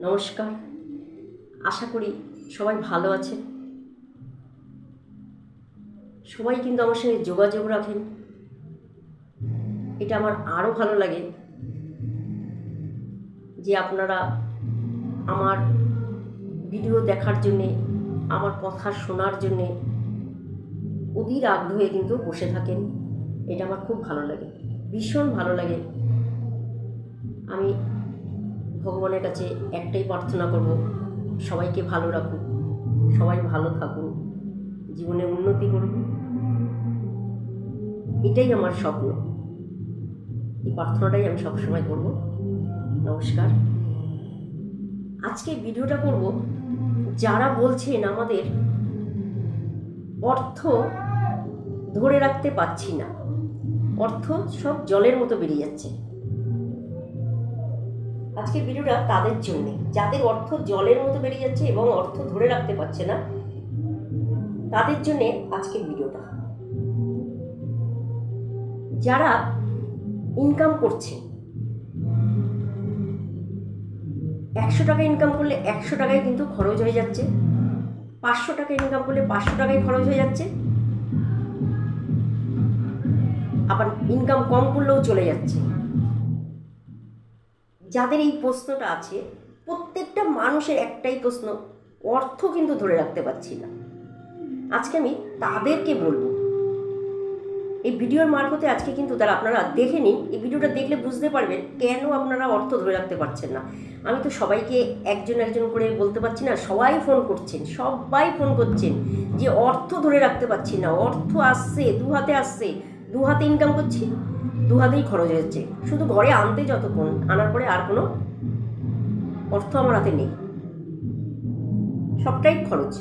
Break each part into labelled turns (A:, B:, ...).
A: নমস্কার। আশা করি সবাই ভালো আছেন। সবাই কিন্তু আমার সঙ্গে যোগাযোগ রাখেন। এটা আমার আরও ভালো লাগে যে আপনারা আমার ভিডিও দেখার জন্যে, আমার কথা শোনার জন্যে অধীর আগ্রহে কিন্তু বসে থাকেন। এটা আমার খুব ভালো লাগে, ভীষণ ভালো লাগে। আমি ভগবানের কাছে একটাই প্রার্থনা করব, সবাইকে ভালো রাখুন, সবাই ভালো থাকুন, জীবনে উন্নতি করুন। এটাই আমার স্বপ্ন। এই প্রার্থনাটাই আমি সবসময় করব। নমস্কার। আজকে ভিডিওটা করব, যারা বলছেন আমাদের অর্থ ধরে রাখতে পারছি না, অর্থ সব জলের মতো বেরিয়ে যাচ্ছে। আজকের ভিডিওটা তাদের জন্যে। যাদের অর্থ জলের মতো বেরিয়ে যাচ্ছে এবং অর্থ ধরে রাখতে পারছে না, তাদের জন্যে আজকের ভিডিওটা। যারা ইনকাম করছে, একশো টাকা ইনকাম করলে একশো টাকায় কিন্তু খরচ হয়ে যাচ্ছে, পাঁচশো টাকা ইনকাম করলে পাঁচশো টাকায় খরচ হয়ে যাচ্ছে, আবার ইনকাম কম করলেও চলে যাচ্ছে। যাদের এই প্রশ্নটা আছে, প্রত্যেকটা মানুষের একটাই প্রশ্ন, অর্থ কিন্তু ধরে রাখতে পারছি না। আজকে আমি তাদেরকে বলব। এই ভিডিওর মারফতে আজকে কিন্তু তারা আপনারা দেখে নিন, এই ভিডিওটা দেখলে বুঝতে পারবেন কেন আপনারা অর্থ ধরে রাখতে পারছেন না। আমি তো সবাইকে একজন একজন করে বলতে পারছি না, সবাই ফোন করছেন, সবাই ফোন করছেন যে অর্থ ধরে রাখতে পারছি না, অর্থ আসছে দু হাতে আসছে দু হাতে ইনকাম করছি। দু হাতেই খরচ যাচ্ছে শুধু ঘরে আনতে যতক্ষণ, আনার পরে আর কোনো অর্থ আমার হাতে নেই। সবটাই খরচ।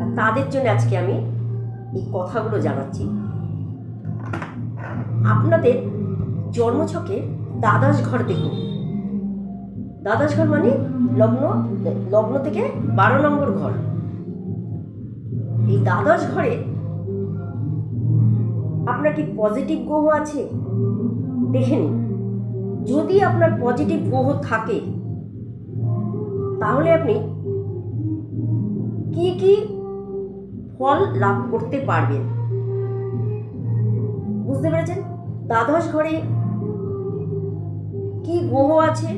A: আর তাদের জন্য আজকে আমি এই কথাগুলো জানাচ্ছি। আপনাদের জন্মছকে দ্বাদশ ঘর দেখুন। দ্বাদশ ঘর মানে লগ্ন লগ্ন থেকে বারো নম্বর ঘর। এই দ্বাদশ ঘরে আপনার কি পজিটিভ গ্রহ আছে? দেখে নিন। যদি আপনার পজিটিভ গ্রহ থাকে, তাহলে আপনি কি কি ফল লাভ করতে পারবেন? বুঝতে পেরেছেন? দ্বাদশ ঘরে কি গ্রহ আছে,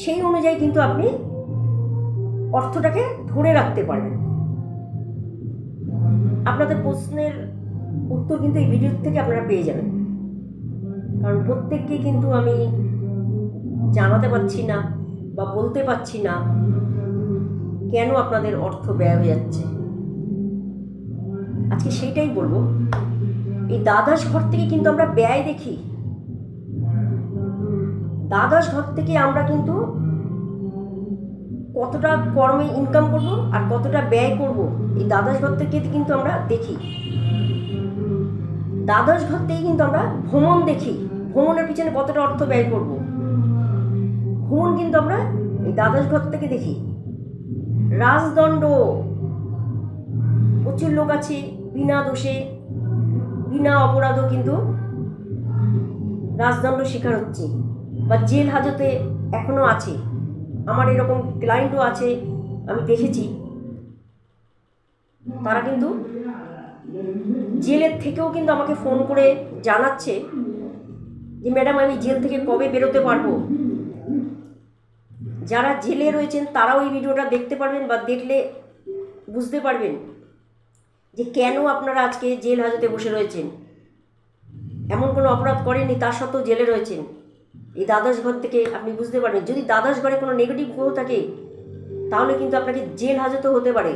A: সেই অনুযায়ী কিন্তু আপনি অর্থটাকে ধরে রাখতে পারবেন। আপনাদের প্রশ্নের উত্তর কিন্তু এই ভিডিও থেকে আপনারা পেয়ে যাবেন। কারণ প্রত্যেককে কিন্তু আমি জানাতে পারছি না বা বলতে পারছি না কেন আপনাদের অর্থ ব্যয় হয়ে যাচ্ছে। আজকে সেইটাই বলব। এই দ্বাদশ ঘর থেকে কিন্তু আমরা ব্যয় দেখি। দ্বাদশ ঘর থেকে আমরা কিন্তু কতটা কর্মে ইনকাম করব আর কতটা ব্যয় করব, এই দ্বাদশ ঘর থেকে কিন্তু আমরা দেখি। দ্বাদশ ঘর থেকে কিন্তু আমরা ভ্রমণ দেখি। ভ্রমণের পিছনে কতটা অর্থ ব্যয় করব? ভ্রমণ কিন্তু আমরা এই দ্বাদশ ঘর থেকে দেখি। রাজদণ্ড। প্রচুর লোক আছে, বিনা দোষে, বিনা অপরাধও কিন্তু রাজদণ্ড শিকার হচ্ছে বা জেল হাজতে এখনও আছে। আমার এরকম ক্লায়েন্টও আছে, আমি দেখেছি। তারা কিন্তু জেলের থেকেও কিন্তু আমাকে ফোন করে জানাচ্ছে যে, ম্যাডাম, আমি জেল থেকে কবে বেরোতে পারব? যারা জেলে রয়েছেন, তারাও এই ভিডিওটা দেখতে পারবেন বা দেখলে বুঝতে পারবেন যে, কেন আপনারা আজকে জেল হাজতে বসে রয়েছেন? এমন কোনো অপরাধ করেননি তার সত্ত্বেও জেলে রয়েছেন। এই দ্বাদশ ঘর থেকে আপনি বুঝতে পারবেন, যদি দ্বাদশ ঘরে কোনো নেগেটিভ গ্রহ থাকে, তাহলে কিন্তু আপনাকে জেল হাজতও হতে পারে।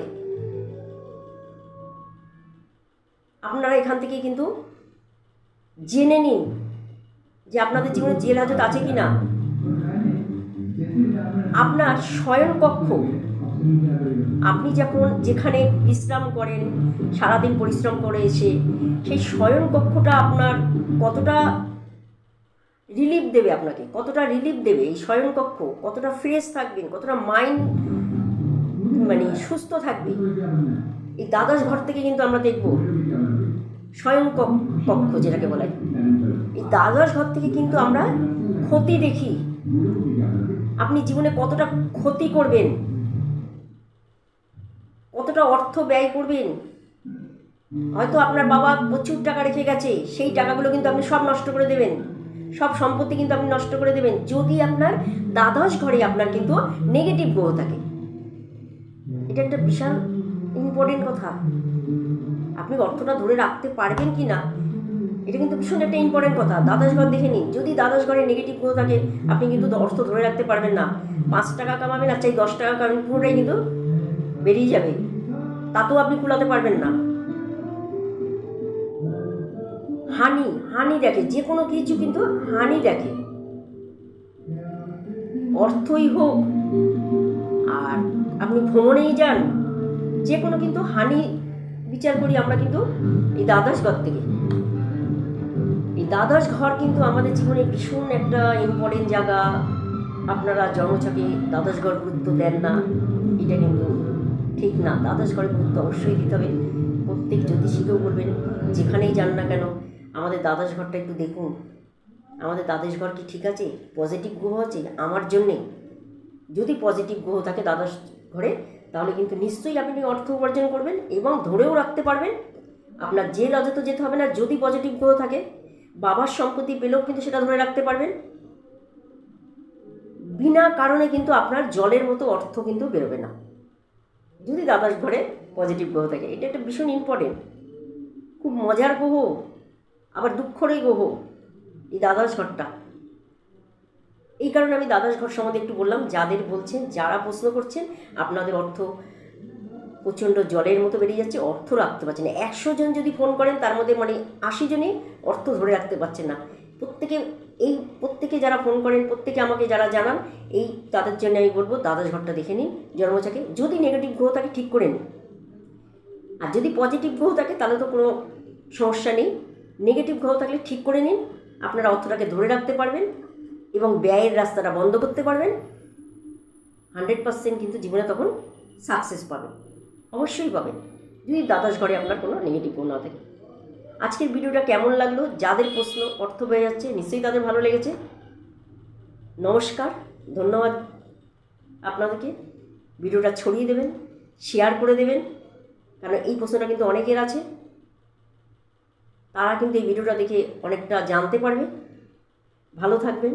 A: আপনারা এখান থেকে কিন্তু জেনে নিন যে আপনাদের জীবনে জেল হাজত আছে কি না আপনার শয়ন কক্ষ আপনি যখন যেখানে বিশ্রাম করেন, সারাদিন পরিশ্রম করে এসে, সেই শয়ন কক্ষটা আপনার কতটা রিলিফ দেবে আপনাকে? কতটা রিলিফ দেবে এই শয়ন কক্ষ কতটা ফ্রেশ থাকবেন? কতটা মাইন্ড মানে সুস্থ থাকবে এই দ্বাদশ ঘর থেকে কিন্তু আমরা দেখব স্বয়ং কক্ষ যেটাকে বলে। এই দ্বাদশ ঘর থেকে কিন্তু আমরা ক্ষতি দেখি। আপনি জীবনে কতটা ক্ষতি করবেন? কতটা অর্থ ব্যয় করবেন? হয়তো আপনার বাবা প্রচুর টাকা রেখে গেছে, সেই টাকাগুলো কিন্তু আপনি সব নষ্ট করে দেবেন। সব সম্পত্তি কিন্তু আপনি নষ্ট করে দেবেন। যদি আপনার দ্বাদশ ঘরে আপনার কিন্তু নেগেটিভ গ্রহ থাকে। এটা একটা বিশাল ইম্পর্টেন্ট কথা। আপনি অর্থটা ধরে রাখতে পারবেন কি না এটা কিন্তু ভীষণ একটা ইম্পর্টেন্ট কথা। দ্বাদশ ঘর দেখে নিন। যদি দ্বাদশ ঘরে নেগেটিভ গ্রহ থাকে, আপনি কিন্তু অর্থ ধরে রাখতে পারবেন না। পাঁচ টাকা কামাবেন আর চাই দশ টাকা কামাবেন পুরোটাই কিন্তু বেরিয়ে যাবে। তাতেও আপনি কুলাতে পারবেন না। হানি হানি দেখে। যে কোনো কিছু কিন্তু হানি দেখে। অর্থই হোক, আর আপনি ভ্রমণেই যান। যে কোনো কিন্তু হানি বিচার করি আমরা কিন্তু এই দ্বাদশ ঘর থেকে। এই দ্বাদশ ঘর কিন্তু আমাদের জীবনে ভীষণ একটা ইম্পর্টেন্ট জায়গা। আপনারা জন্মছকে দ্বাদশ ঘর গুরুত্ব দেন না, এটা কিন্তু ঠিক না। দ্বাদশ ঘরে গুরুত্ব অবশ্যই দিতে হবে। প্রত্যেক জ্যোতিষীকেও বলবেন, যেখানেই যান না কেন, আমাদের দ্বাদশ ঘরটা একটু দেখুন। আমাদের দ্বাদশ ঘর কি ঠিক আছে? পজিটিভ গ্রহ আছে? আমার জন্যে যদি পজিটিভ গ্রহ থাকে, দ্বাদশ ঘরে তাহলে কিন্তু নিশ্চয়ই আপনি অর্থ উপার্জন করবেন এবং ধরেও রাখতে পারবেন। আপনার যে লজে যেতে হবে না, যদি পজিটিভ গ্রহ থাকে, বাবার সম্পত্তি পেলেও কিন্তু সেটা ধরে রাখতে পারবেন। বিনা কারণে কিন্তু আপনার জলের মতো অর্থ কিন্তু বেরোবে না। যদি দ্বাদশ ঘরে পজিটিভ গ্রহ থাকে, এটা একটা ভীষণ ইম্পর্টেন্ট খুব মজার গ্রহ, আবার দুঃখরই গ্রহ এই দ্বাদশ ঘরটা। এই কারণে আমি দ্বাদশ ঘর সম্বন্ধে একটু বললাম, যাদের বলছেন, যারা প্রশ্ন করছেন, আপনাদের অর্থ প্রচণ্ড জলের মতো বেরিয়ে যাচ্ছে, অর্থ রাখতে পারছেন না। একশো জন যদি ফোন করেন, তার মধ্যে মানে আশি জনই অর্থ ধরে রাখতে পারছেন না। প্রত্যেকে এই, প্রত্যেকে যারা ফোন করেন, প্রত্যেকে আমাকে যারা জানান, এই তাদের জন্য আমি বলব, দ্বাদশ ঘরটা দেখে নিন জন্মচাকে যদি নেগেটিভ গ্রহ থাকে, ঠিক করে নিন। আর যদি পজিটিভ গ্রহ থাকে, তাহলে তো কোনো সমস্যা নেই। নেগেটিভ গ্রহ থাকলে ঠিক করে নিন, আপনারা অর্থটাকে ধরে রাখতে পারবেন। এবং ব্যয়ের রাস্তাটা বন্ধ করতে পারবেন। হান্ড্রেড পার্সেন্ট কিন্তু জীবনে তখন সাকসেস পাবেন। অবশ্যই পাবেন। যদি দ্বাদশ ঘরে আপনার কোনো নেগেটিভ গ্রহ না থাকে। আজকের ভিডিওটা কেমন লাগল? যাদের প্রশ্ন অর্থ পেয়ে যাচ্ছে, নিশ্চয়ই তাদের ভালো লেগেছে। নমস্কার, ধন্যবাদ। আপনাদেরকে ভিডিওটা ছড়িয়ে দেবেন শেয়ার করে দেবেন কারণ এই প্রশ্নটা কিন্তু অনেকের আছে। তারা কিন্তু এই ভিডিওটা দেখে অনেকটা জানতে পারবে। ভালো থাকবেন।